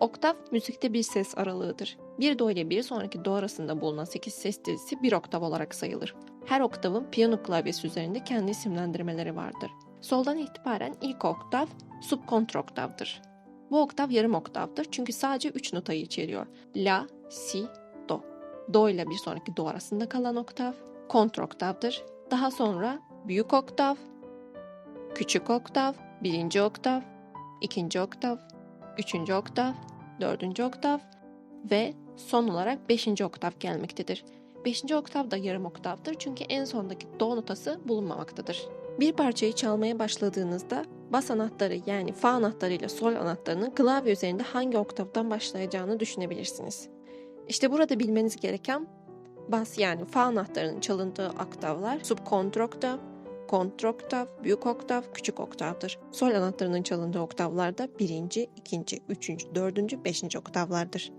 Oktav müzikte bir ses aralığıdır. Bir do ile bir sonraki do arasında bulunan 8 ses dizisi bir oktav olarak sayılır. Her oktavın piyano klavyesi üzerinde kendi isimlendirmeleri vardır. Soldan itibaren ilk oktav subkontroktavdır. Bu oktav yarım oktavdır çünkü sadece 3 notayı içeriyor. La, si, do. Do ile bir sonraki do arasında kalan oktav kontroktavdır. Daha sonra büyük oktav, küçük oktav, birinci oktav, ikinci oktav, üçüncü oktav, dördüncü oktav ve son olarak beşinci oktav gelmektedir. Beşinci oktav da yarım oktavdır çünkü en sondaki do notası bulunmamaktadır. Bir parçayı çalmaya başladığınızda bas anahtarı yani fa anahtarı ile sol anahtarının klavye üzerinde hangi oktavdan başlayacağını düşünebilirsiniz. İşte burada bilmeniz gereken bas yani fa anahtarının çalındığı oktavlar subkontroktav, kontroktav, büyük oktav, küçük oktavdır. Sol anahtarının çalındığı oktavlar da birinci, ikinci, üçüncü, dördüncü, beşinci oktavlardır.